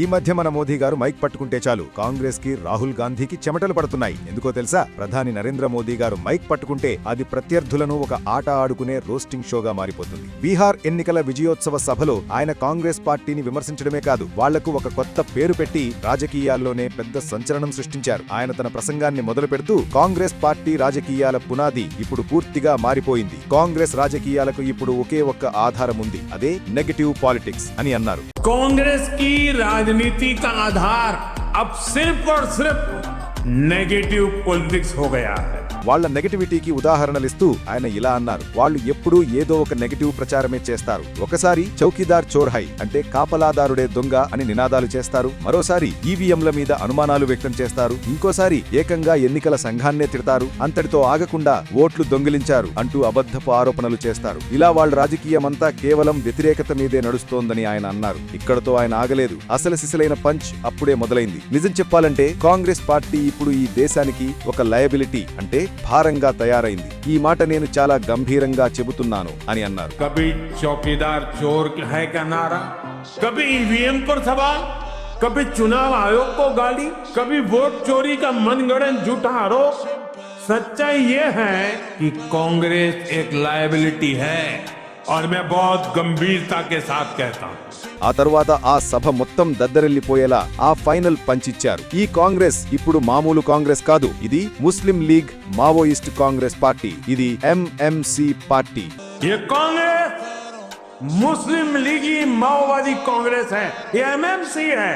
ఈ మధ్య మన మోదీ గారు మైక్ పట్టుకుంటే చాలు. కాంగ్రెస్కి రాహుల్ గాంధీకి చెమటలు పడుతున్నాయి. ఎందుకో తెలుసా? ప్రధాని నరేంద్ర మోదీ గారు మైక్ పట్టుకుంటే అది ప్రత్యర్థులను ఒక ఆట ఆడుకునే రోస్టింగ్ షోగా మారిపోతుంది. బీహార్ ఎన్నికల విజయోత్సవ సభలో ఆయన కాంగ్రెస్ పార్టీని విమర్శించడమే కాదు వాళ్ళకు ఒక కొత్త పేరు పెట్టి రాజకీయాల్లోనే పెద్ద సంచలనం సృష్టించారు. ఆయన తన ప్రసంగాన్ని మొదలు పెడుతూ కాంగ్రెస్ పార్టీ రాజకీయాల పునాది ఇప్పుడు పూర్తిగా మారిపోయింది. కాంగ్రెస్ రాజకీయాలకు ఇప్పుడు ఒకే ఒక్క ఆధారం ఉంది. అదే నెగటివ్ పాలిటిక్స్ అని అన్నారు. कांग्रेस की राजनीति का आधार अब सिर्फ़ और सिर्फ़ नेगेटिव पॉलिटिक्स हो गया है। వాళ్ళ నెగటివిటీకి ఉదాహరణలిస్తూ ఆయన ఇలా అన్నారు. వాళ్ళు ఎప్పుడూ ఏదో ఒక నెగటివ్ ప్రచారమే చేస్తారు. ఒకసారి చౌకీదార్ చోర్హై అంటే కాపలాదారుడే దొంగ అని నినాదాలు చేస్తారు. మరోసారి ఈవీఎంల మీద అనుమానాలు వ్యక్తం చేస్తారు. ఇంకోసారి ఏకంగా ఎన్నికల సంఘాన్నే తిడతారు. అంతటితో ఆగకుండా ఓట్లు దొంగిలించారు అంటూ అబద్ధపు ఆరోపణలు చేస్తారు. ఇలా వాళ్ళ రాజకీయమంతా కేవలం వ్యతిరేకత మీదే నడుస్తోందని ఆయన అన్నారు. ఇక్కడతో ఆయన ఆగలేదు. అసలు సిసలైన పంచ్ అప్పుడే మొదలైంది. నిజం చెప్పాలంటే కాంగ్రెస్ పార్టీ ఇప్పుడు ఈ దేశానికి ఒక లయబిలిటీ అంటే భారంగా తయారైంది ఈ మాట నేను చాలా గంభీరంగా చెబుతున్నాను అని అన్నారు कभी चौकीदार चोर है का नारा कभी ईवीएम पर सवाल कभी चुनाव आयोग को गाली कभी वोट चोरी का मनगढ़ंत झूठा आरोप सच्चाई ये है कि कांग्रेस एक लायबिलिटी है और मैं बहुत गंभीरता के साथ कहता हूं ఆ తరువాత ఆ సభ మొత్తం దద్దరెల్లిపోయేలా ఆ ఫైనల్ పంచిచ్చారు ఈ కాంగ్రెస్ ఇప్పుడు మామూలు కాంగ్రెస్ కాదు ఇది ముస్లిం లీగ్ మావోయిస్ట్ కాంగ్రెస్ పార్టీ ఇది ఎంఎంసి పార్టీ ये कांग्रेस मुस्लिम लीगी माओवादी कांग्रेस है ये एमएमसी है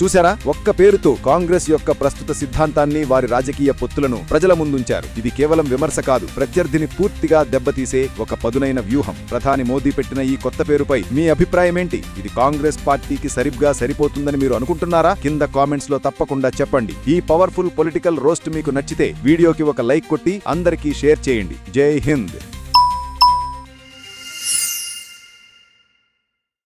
చూశారా? ఒక్క పేరుతో కాంగ్రెస్ యొక్క ప్రస్తుత సిద్ధాంతాన్ని వారి రాజకీయ పొత్తులను ప్రజల ముందుంచారు. ఇది కేవలం విమర్శ కాదు ప్రత్యర్థిని పూర్తిగా దెబ్బతీసే ఒక పదునైన వ్యూహం. ప్రధాని మోదీ పెట్టిన ఈ కొత్త పేరుపై మీ అభిప్రాయమేంటి ఇది కాంగ్రెస్ పార్టీకి సరిగ్గా సరిపోతుందని మీరు అనుకుంటున్నారా? కింద కామెంట్స్లో తప్పకుండా చెప్పండి. ఈ పవర్ఫుల్ పొలిటికల్ రోస్ట్ మీకు నచ్చితే వీడియోకి ఒక లైక్ కొట్టి అందరికీ షేర్ చేయండి. జై హింద్!